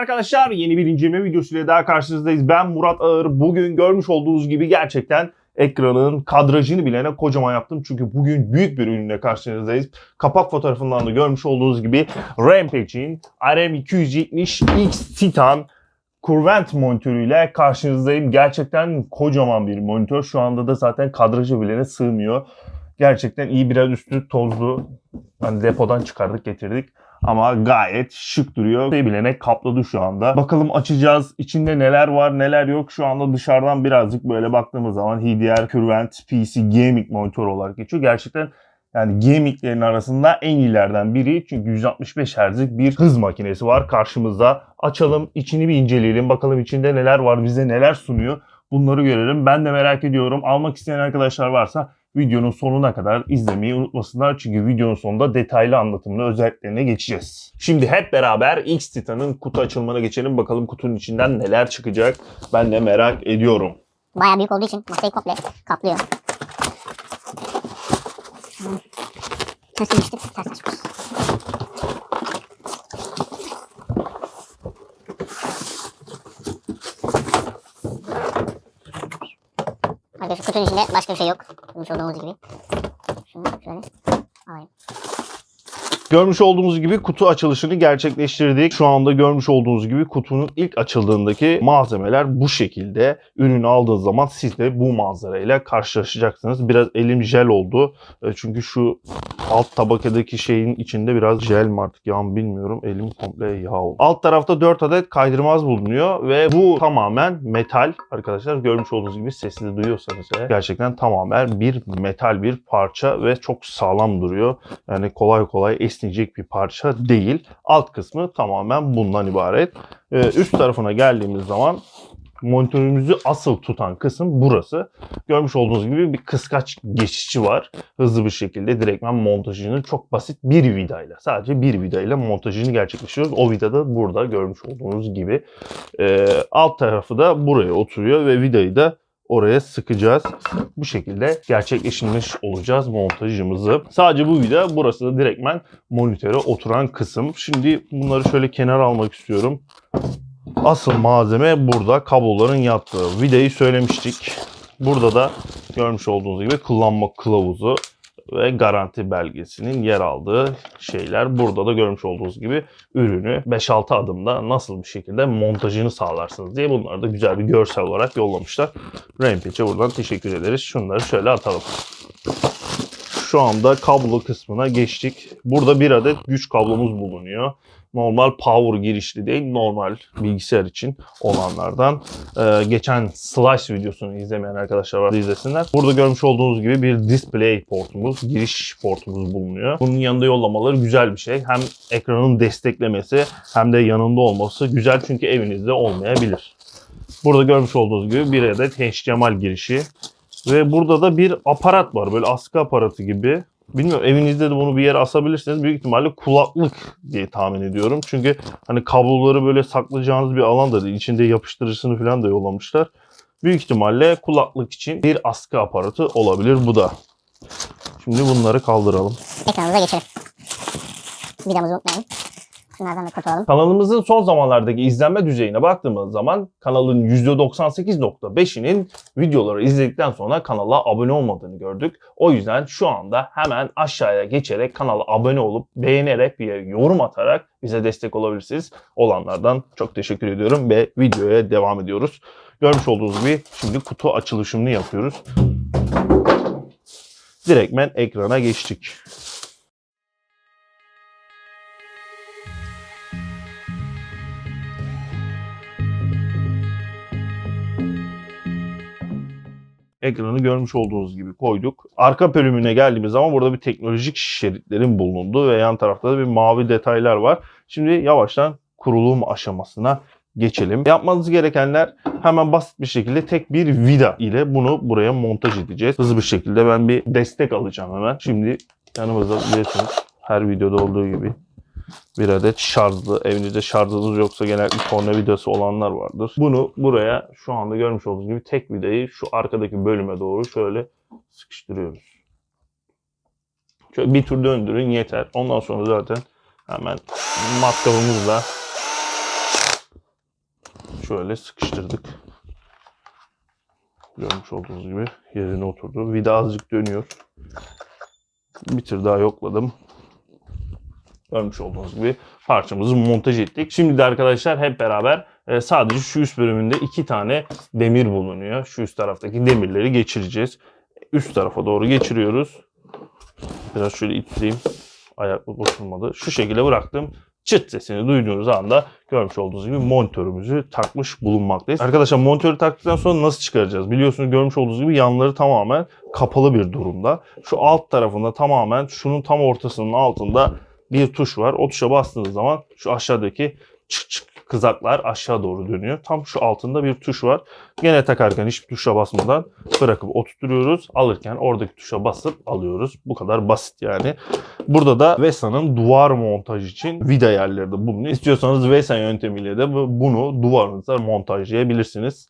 Arkadaşlar, yeni bir inceleme videosuyla daha karşınızdayız. Ben Murat Ağır. Bugün görmüş olduğunuz gibi gerçekten ekranın kadrajını bilene kocaman yaptım. Çünkü bugün büyük bir ürünle karşınızdayız. Kapak fotoğrafından da görmüş olduğunuz gibi Rampage'in RM270X Titan Curvent monitörüyle karşınızdayım. Gerçekten kocaman bir monitör. Şu anda da zaten kadrajı bilene sığmıyor. Gerçekten iyi biraz üstü tozlu. Hani depodan çıkardık getirdik. Ama gayet şık duruyor. Bilene kapladı şu anda. Bakalım açacağız. İçinde neler var neler yok. Şu anda dışarıdan birazcık böyle baktığımız zaman HDR Curvent PC Gaming monitör olarak geçiyor. Gerçekten yani gaminglerin arasında en iyilerden biri. Çünkü 165 Hz'lik bir hız makinesi var karşımızda. Açalım, içini bir inceleyelim. Bakalım içinde neler var, bize neler sunuyor. Bunları görelim. Ben de merak ediyorum. Almak isteyen arkadaşlar varsa videonun sonuna kadar izlemeyi unutmasınlar. Çünkü videonun sonunda detaylı anlatımını özelliklerine geçeceğiz. Şimdi hep beraber X Titan'ın kutu açılımına geçelim. Bakalım kutunun içinden neler çıkacak. Ben de merak ediyorum. Bayağı büyük olduğu için masayı komple kaplıyor. Ters ters düşmüş. Arkadaşlar kutunun içinde başka bir şey yok. Görmüş olduğunuz gibi. Görmüş olduğunuz gibi kutu açılışını gerçekleştirdik. Şu anda görmüş olduğunuz gibi kutunun ilk açıldığındaki malzemeler bu şekilde. Ürünü aldığınız zaman siz de bu manzarayla karşılaşacaksınız. Biraz elim jel oldu. E, Çünkü şu alt tabakadaki şeyin içinde biraz jel mi artık yağ mı bilmiyorum. Elim komple yağ oldu. Alt tarafta 4 adet kaydırmaz bulunuyor ve bu tamamen metal. Arkadaşlar görmüş olduğunuz gibi sesini duyuyorsanız eğer gerçekten tamamen bir metal bir parça ve çok sağlam duruyor. Yani kolay kolay esneyecek bir parça değil. Alt kısmı tamamen bundan ibaret. Ee, üst tarafına geldiğimiz zaman monitörümüzü asıl tutan kısım burası. Görmüş olduğunuz gibi bir kıskaç geçişi var. Hızlı bir şekilde direktmen montajını çok basit bir vidayla sadece bir vidayla montajını gerçekleştiriyoruz. O vida da burada görmüş olduğunuz gibi. Ee, alt tarafı da buraya oturuyor ve vidayı da oraya sıkacağız. Bu şekilde gerçekleştirmiş olacağız montajımızı. Sadece bu vida burası da direktmen monitöre oturan kısım. Şimdi bunları şöyle kenara almak istiyorum. Asıl malzeme burada kabloların yattığı. Vidayı söylemiştik. Burada da görmüş olduğunuz gibi kullanma kılavuzu ve garanti belgesinin yer aldığı şeyler. Burada da görmüş olduğunuz gibi ürünü 5-6 adımda nasıl bir şekilde montajını sağlarsınız diye bunları da güzel bir görsel olarak yollamışlar. Rampage'e buradan teşekkür ederiz. Şunları şöyle atalım. Şu anda kablo kısmına geçtik. Burada bir adet güç kablomuz bulunuyor. Normal power girişli değil, normal bilgisayar için olanlardan. Ee, geçen Slash videosunu izlemeyen arkadaşlar varsa izlesinler. Burada görmüş olduğunuz gibi bir display portumuz, giriş portumuz bulunuyor. Bunun yanında yollamaları güzel bir şey. Hem ekranın desteklemesi hem de yanında olması güzel çünkü evinizde olmayabilir. Burada görmüş olduğunuz gibi bir adet HDMI girişi ve burada da bir aparat var. Böyle askı aparatı gibi. Bilmiyorum evinizde de bunu bir yere asabilirsiniz. Büyük ihtimalle kulaklık diye tahmin ediyorum. Çünkü hani kabloları böyle saklayacağınız bir alan da değil. İçinde yapıştırıcısını falan da yollamışlar. Büyük ihtimalle kulaklık için bir askı aparatı olabilir bu da. Şimdi bunları kaldıralım. Ekranımıza geçelim. Vidamızı unutmayın. Şunlardan da kurtulalım. Kanalımızın son zamanlardaki izlenme düzeyine baktığımız zaman kanalın %98.5'inin videoları izledikten sonra kanala abone olmadığını gördük. O yüzden şu anda hemen aşağıya geçerek kanala abone olup beğenerek bir yorum atarak bize destek olabilirsiniz. Olanlardan çok teşekkür ediyorum ve videoya devam ediyoruz. Görmüş olduğunuz gibi şimdi kutu açılışını yapıyoruz. Direktmen ekrana geçtik. Ekranı görmüş olduğunuz gibi koyduk. Arka bölümüne geldiğimiz zaman burada bir teknolojik şeritlerin bulunduğu ve yan tarafta da bir mavi detaylar var. Şimdi yavaştan kurulum aşamasına geçelim. Yapmanız gerekenler hemen basit bir şekilde tek bir vida ile bunu buraya montaj edeceğiz. Hızlı bir şekilde ben bir destek alacağım hemen. Şimdi yanımızda biliyorsunuz her videoda olduğu gibi bir adet şarjlı. Evinizde şarjınız yoksa genellikle tornavidası olanlar vardır. Bunu buraya şu anda görmüş olduğunuz gibi tek vidayı şu arkadaki bölüme doğru şöyle sıkıştırıyoruz. Şöyle bir tur döndürün yeter. Ondan sonra zaten hemen matkabımızla şöyle sıkıştırdık. Görmüş olduğunuz gibi yerine oturdu. Vida azıcık dönüyor. Bir tır daha yokladım. Görmüş olduğunuz gibi parçamızı montaj ettik. Şimdi de arkadaşlar hep beraber e, sadece şu üst bölümünde iki tane demir bulunuyor. Şu üst taraftaki demirleri geçireceğiz. Üst tarafa doğru geçiriyoruz. Biraz şöyle ittireyim. Ayaklık oturmadı. Şu şekilde bıraktım. Çıt sesini duyduğunuz anda görmüş olduğunuz gibi monitörümüzü takmış bulunmaktayız. Arkadaşlar monitörü taktıktan sonra nasıl çıkaracağız? Biliyorsunuz görmüş olduğunuz gibi yanları tamamen kapalı bir durumda. Şu alt tarafında tamamen şunun tam ortasının altında bir tuş var. O tuşa bastığınız zaman şu aşağıdaki çık çık kızaklar aşağı doğru dönüyor. Tam şu altında bir tuş var. Gene takarken hiçbir tuşa basmadan bırakıp oturtuyoruz. Alırken oradaki tuşa basıp alıyoruz. Bu kadar basit yani. Burada da Vesa'nın duvar montaj için vida yerleri de bulunuyor. İstiyorsanız Vesa yöntemiyle de bu- bunu duvarınıza montajlayabilirsiniz.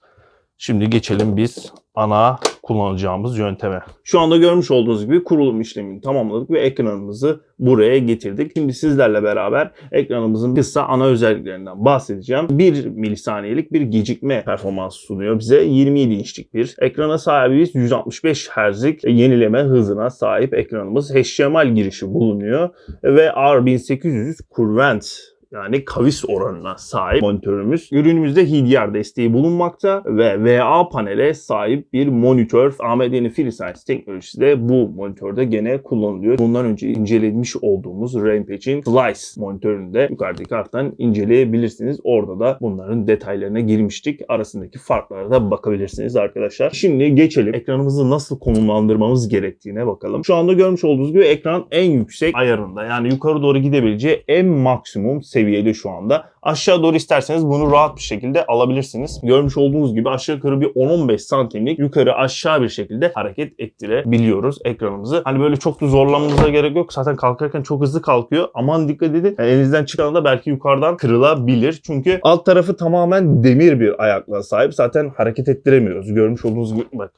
Şimdi geçelim biz ana kullanacağımız yönteme. Şu anda görmüş olduğunuz gibi kurulum işlemini tamamladık ve ekranımızı buraya getirdik. Şimdi sizlerle beraber ekranımızın kısa ana özelliklerinden bahsedeceğim. 1 milisaniyelik bir gecikme performansı sunuyor bize. 27 inçlik bir ekrana sahibiz. 165 Hz'lik yenileme hızına sahip ekranımız. HDMI girişi bulunuyor ve R1800 Curvent yani kavis oranına sahip monitörümüz. Ürünümüzde HDR desteği bulunmakta ve VA panele sahip bir monitör. AMD'nin FreeSense teknolojisi de bu monitörde gene kullanılıyor. Bundan önce incelemiş olduğumuz Rampage'in Slice monitörünü de yukarıdaki karttan inceleyebilirsiniz. Orada da bunların detaylarına girmiştik. Arasındaki farklara da bakabilirsiniz arkadaşlar. Şimdi geçelim. Ekranımızı nasıl konumlandırmamız gerektiğine bakalım. Şu anda görmüş olduğunuz gibi ekran en yüksek ayarında. Yani yukarı doğru gidebileceği en maksimum seviyede şu anda. Aşağı doğru isterseniz bunu rahat bir şekilde alabilirsiniz. Görmüş olduğunuz gibi aşağı yukarı bir 10-15 santimlik yukarı aşağı bir şekilde hareket ettirebiliyoruz ekranımızı. Hani böyle çok da zorlanmanıza gerek yok. Zaten kalkarken çok hızlı kalkıyor. Aman dikkat edin. Yani elinizden çıkan da belki yukarıdan kırılabilir. Çünkü alt tarafı tamamen demir bir ayaklığa sahip. Zaten hareket ettiremiyoruz. Görmüş olduğunuz gibi bak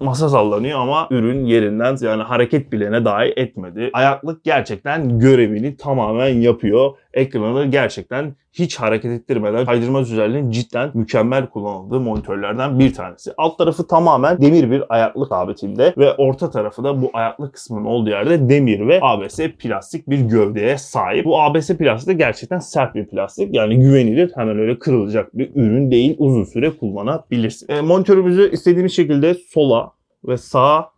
masa sallanıyor ama ürün yerinden yani hareket bilene dahi etmedi. Ayaklık gerçekten görevini tamamen yapıyor. Ekranı gerçekten hiç hareket ettirmeden kaydırma özelliğinin cidden mükemmel kullanıldığı monitörlerden bir tanesi. Alt tarafı tamamen demir bir ayaklık sabitinde ve orta tarafı da bu ayaklık kısmının olduğu yerde demir ve ABS plastik bir gövdeye sahip. Bu ABS plastik de gerçekten sert bir plastik. Yani güvenilir hemen öyle kırılacak bir ürün değil. Uzun süre kullanabilirsin. E, monitörümüzü istediğimiz şekilde sola ve sağa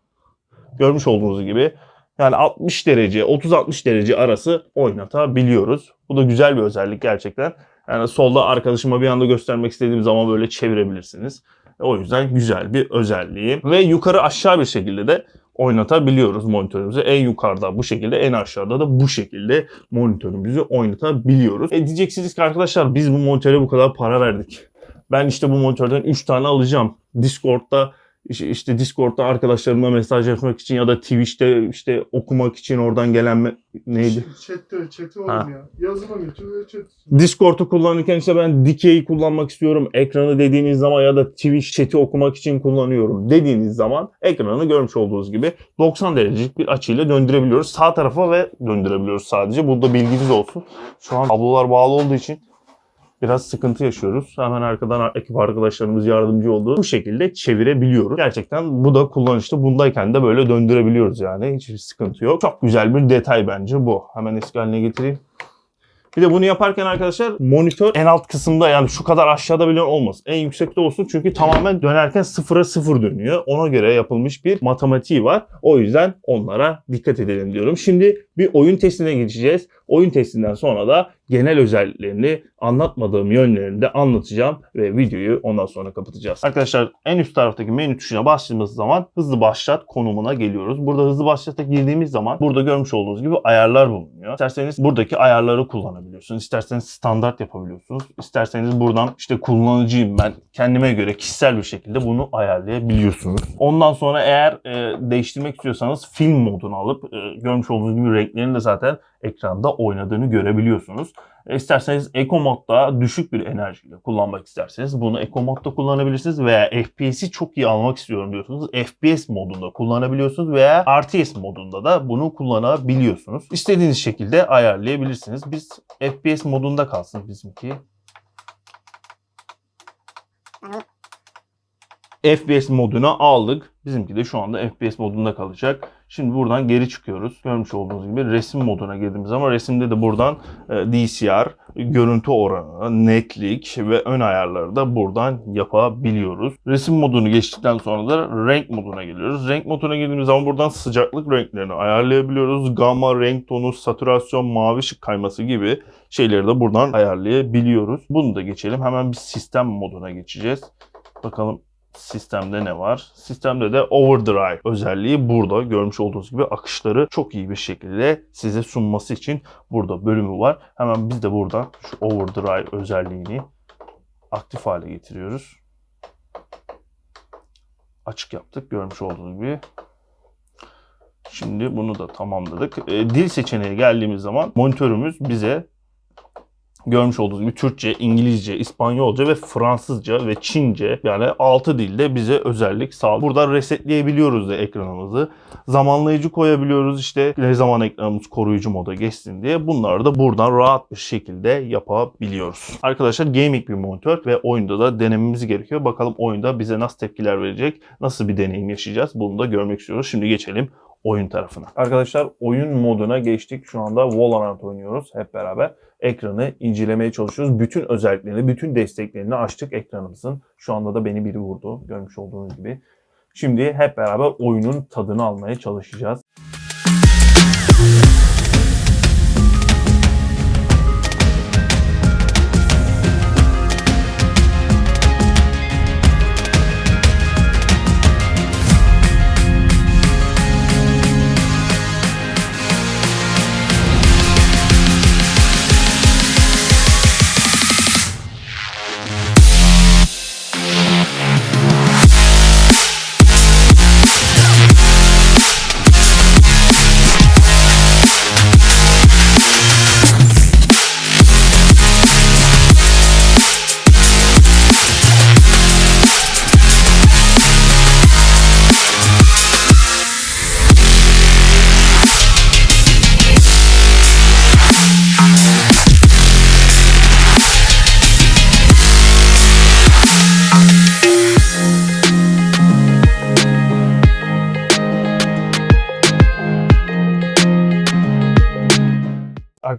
görmüş olduğunuz gibi yani 60 derece 30-60 derece arası oynatabiliyoruz. Bu da güzel bir özellik gerçekten. Yani solda arkadaşıma bir anda göstermek istediğim zaman böyle çevirebilirsiniz. O yüzden güzel bir özelliği. Ve yukarı aşağı bir şekilde de oynatabiliyoruz monitörümüzü. En yukarıda bu şekilde, en aşağıda da bu şekilde monitörümüzü oynatabiliyoruz. E diyeceksiniz ki arkadaşlar biz bu monitöre bu kadar para verdik. Ben işte bu monitörden 3 tane alacağım. Discord'da işte, Discord'da arkadaşlarıma mesaj yazmak için ya da Twitch'te işte okumak için oradan gelen me- neydi? Chat'te, oğlum ya. Yazıma geçiyor ve chat. Discord'u kullanırken işte ben dikeyi kullanmak istiyorum. Ekranı dediğiniz zaman ya da Twitch chat'i okumak için kullanıyorum dediğiniz zaman ekranı görmüş olduğunuz gibi 90 derecelik bir açıyla döndürebiliyoruz. Sağ tarafa ve döndürebiliyoruz sadece. Burada bilginiz olsun. Şu an kablolar bağlı olduğu için biraz sıkıntı yaşıyoruz. Hemen arkadan ekip arkadaşlarımız yardımcı oldu. Bu şekilde çevirebiliyoruz. Gerçekten bu da kullanışlı. Bundayken de böyle döndürebiliyoruz yani. Hiçbir sıkıntı yok. Çok güzel bir detay bence bu. Hemen eski haline getireyim. Bir de bunu yaparken arkadaşlar monitör en alt kısımda yani şu kadar aşağıda bile olmaz. En yüksekte olsun çünkü tamamen dönerken sıfıra sıfır dönüyor. Ona göre yapılmış bir matematiği var. O yüzden onlara dikkat edelim diyorum. Şimdi bir oyun testine geçeceğiz. Oyun testinden sonra da genel özelliklerini anlatmadığım yönlerini de anlatacağım ve videoyu ondan sonra kapatacağız. Arkadaşlar en üst taraftaki menü tuşuna bastığımız zaman hızlı başlat konumuna geliyoruz. Burada hızlı başlata girdiğimiz zaman burada görmüş olduğunuz gibi ayarlar bulunuyor. İsterseniz buradaki ayarları kullanabiliyorsunuz. İsterseniz standart yapabiliyorsunuz. İsterseniz buradan işte kullanıcıyım ben kendime göre kişisel bir şekilde bunu ayarlayabiliyorsunuz. Ondan sonra eğer e, değiştirmek istiyorsanız film modunu alıp e, görmüş olduğunuz gibi renklerini de zaten ekranda oynadığını görebiliyorsunuz. E, İsterseniz Eco modda düşük bir enerjiyle kullanmak isterseniz bunu Eco modda kullanabilirsiniz veya FPS'i çok iyi almak istiyorum diyorsunuz. FPS modunda kullanabiliyorsunuz veya RTS modunda da bunu kullanabiliyorsunuz. İstediğiniz şekilde ayarlayabilirsiniz. Biz FPS modunda kalsın bizimki. FPS moduna aldık. Bizimki de şu anda FPS modunda kalacak. Şimdi buradan geri çıkıyoruz. Görmüş olduğunuz gibi resim moduna girdiğimiz zaman resimde de buradan e, DCR, görüntü oranı, netlik ve ön ayarları da buradan yapabiliyoruz. Resim modunu geçtikten sonra da renk moduna geliyoruz. Renk moduna girdiğimiz zaman buradan sıcaklık renklerini ayarlayabiliyoruz. Gamma, renk tonu, satürasyon, mavi ışık kayması gibi şeyleri de buradan ayarlayabiliyoruz. Bunu da geçelim. Hemen bir sistem moduna geçeceğiz. Bakalım sistemde ne var? Sistemde de overdrive özelliği burada. Görmüş olduğunuz gibi akışları çok iyi bir şekilde size sunması için burada bölümü var. Hemen biz de buradan şu overdrive özelliğini aktif hale getiriyoruz. Açık yaptık görmüş olduğunuz gibi. Şimdi bunu da tamamladık. E, dil seçeneği geldiğimiz zaman monitörümüz bize görmüş olduğunuz gibi Türkçe, İngilizce, İspanyolca ve Fransızca ve Çince yani 6 dilde bize özellik sağlıyor. Burada resetleyebiliyoruz da ekranımızı. Zamanlayıcı koyabiliyoruz işte ne zaman ekranımız koruyucu moda geçsin diye. Bunları da buradan rahat bir şekilde yapabiliyoruz. Arkadaşlar gaming bir monitör ve oyunda da denememiz gerekiyor. Bakalım oyunda bize nasıl tepkiler verecek, nasıl bir deneyim yaşayacağız bunu da görmek istiyoruz. Şimdi geçelim oyun tarafına. Arkadaşlar oyun moduna geçtik. Şu anda Valorant oynuyoruz hep beraber ekranı incelemeye çalışıyoruz. Bütün özelliklerini, bütün desteklerini açtık ekranımızın. Şu anda da beni biri vurdu. Görmüş olduğunuz gibi. Şimdi hep beraber oyunun tadını almaya çalışacağız.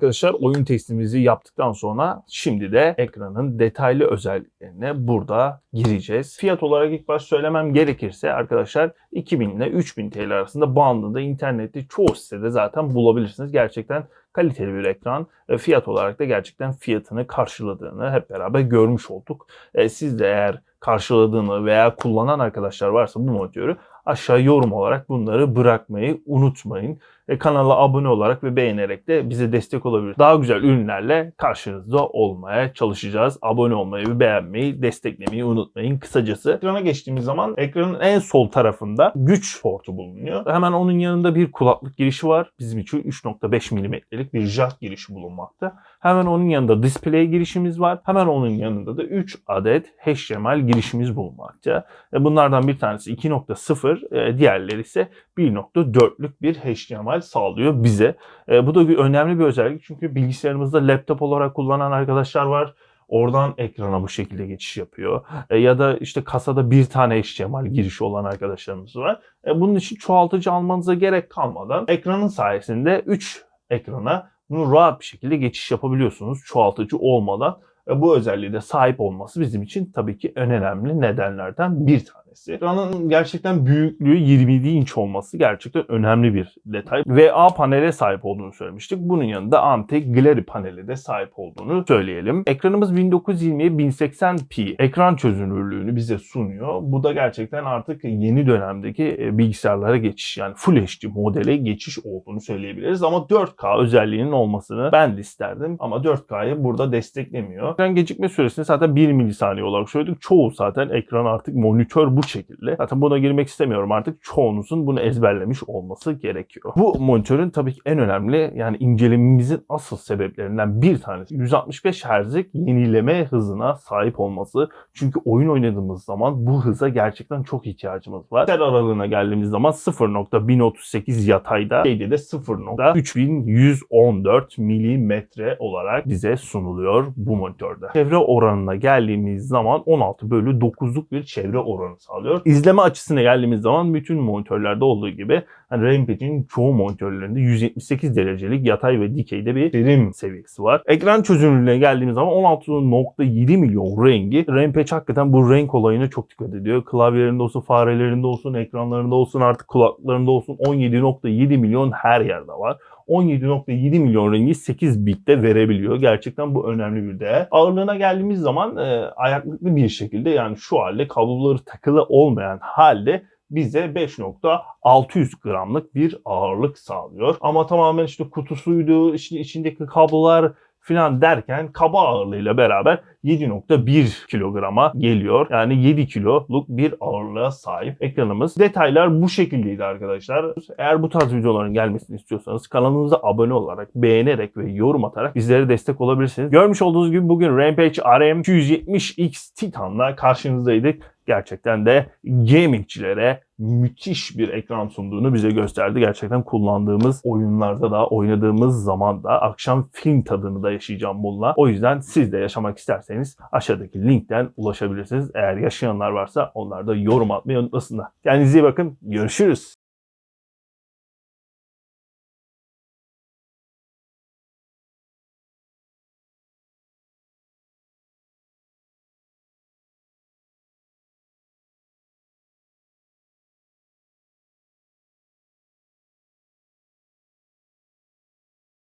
Arkadaşlar oyun testimizi yaptıktan sonra şimdi de ekranın detaylı özelliklerine burada gireceğiz. Fiyat olarak ilk baş söylemem gerekirse arkadaşlar 2000 ile 3000 TL arasında bandında internette çoğu sitede zaten bulabilirsiniz. Gerçekten kaliteli bir ekran. E, Fiyat olarak da gerçekten fiyatını karşıladığını hep beraber görmüş olduk. E, Siz de eğer karşıladığını veya kullanan arkadaşlar varsa bu monitörü aşağı yorum olarak bunları bırakmayı unutmayın. E, kanala abone olarak ve beğenerek de bize destek olabilir. Daha güzel ürünlerle karşınızda olmaya çalışacağız. Abone olmayı ve beğenmeyi, desteklemeyi unutmayın. Kısacası ekrana geçtiğimiz zaman ekranın en sol tarafında güç portu bulunuyor. Hemen onun yanında bir kulaklık girişi var. Bizim için 3.5 mm'lik bir jack girişi bulunmakta. Hemen onun yanında display girişimiz var. Hemen onun yanında da 3 adet HDMI girişimiz bulunmakta. E, Bunlardan bir tanesi 2.0, e, diğerleri ise 1.4'lük bir HDMI sağlıyor bize. E, bu da bir önemli bir özellik çünkü bilgisayarımızda laptop olarak kullanan arkadaşlar var. Oradan ekrana bu şekilde geçiş yapıyor. E, ya da işte kasada bir tane HDMI girişi olan arkadaşlarımız var. E, bunun için çoğaltıcı almanıza gerek kalmadan ekranın sayesinde 3 ekrana bunu rahat bir şekilde geçiş yapabiliyorsunuz çoğaltıcı olmadan. E, bu özelliğe de sahip olması bizim için tabii ki en önemli nedenlerden bir tanesi. Ekranın gerçekten büyüklüğü 27 inç olması gerçekten önemli bir detay. VA panele sahip olduğunu söylemiştik. Bunun yanında anti-glare panele de sahip olduğunu söyleyelim. Ekranımız 1920'ye 1080p ekran çözünürlüğünü bize sunuyor. Bu da gerçekten artık yeni dönemdeki e, bilgisayarlara geçiş yani Full HD modele geçiş olduğunu söyleyebiliriz. Ama 4K özelliğinin olmasını ben de isterdim. Ama 4K'yı burada desteklemiyor. Ekran gecikme süresini zaten 1 milisaniye olarak söyledik. Çoğu zaten ekran artık monitör bu bu şekilde. Zaten buna girmek istemiyorum artık. Çoğunuzun bunu ezberlemiş olması gerekiyor. Bu monitörün tabii ki en önemli yani incelememizin asıl sebeplerinden bir tanesi 165 Hz'lik yenileme hızına sahip olması. Çünkü oyun oynadığımız zaman bu hıza gerçekten çok ihtiyacımız var. Ser aralığına geldiğimiz zaman 0.1038 yatayda şeyde de 0.3114 milimetre olarak bize sunuluyor bu monitörde. Çevre oranına geldiğimiz zaman 16 bölü 9'luk bir çevre oranı sağlıyor. İzleme açısına geldiğimiz zaman bütün monitörlerde olduğu gibi hani Rampage'in çoğu monitörlerinde 178 derecelik yatay ve dikeyde bir verim seviyesi var. Ekran çözünürlüğüne geldiğimiz zaman 16.7 milyon rengi. Rampage hakikaten bu renk olayına çok dikkat ediyor. Klavyelerinde olsun, farelerinde olsun, ekranlarında olsun, artık kulaklarında olsun 17.7 milyon her yerde var. 17.7 milyon rengi 8 bitte verebiliyor. Gerçekten bu önemli bir değer. Ağırlığına geldiğimiz zaman e, ayaklıklı bir şekilde yani şu halde kabloları takılı olmayan halde bize 5.600 gramlık bir ağırlık sağlıyor. Ama tamamen işte kutusuydu, işte içindeki kablolar filan derken kaba ağırlığıyla beraber 7.1 kilograma geliyor. Yani 7 kiloluk bir ağırlığa sahip ekranımız. Detaylar bu şekildeydi arkadaşlar. Eğer bu tarz videoların gelmesini istiyorsanız kanalımıza abone olarak, beğenerek ve yorum atarak bizlere destek olabilirsiniz. Görmüş olduğunuz gibi bugün Rampage RM270X Titan'la karşınızdaydık. Gerçekten de gamingçilere müthiş bir ekran sunduğunu bize gösterdi. Gerçekten kullandığımız oyunlarda da oynadığımız zaman da akşam film tadını da yaşayacağım bununla. O yüzden siz de yaşamak isterseniz aşağıdaki linkten ulaşabilirsiniz. Eğer yaşayanlar varsa onlar da yorum atmayı unutmasınlar. Kendinize iyi bakın. Görüşürüz.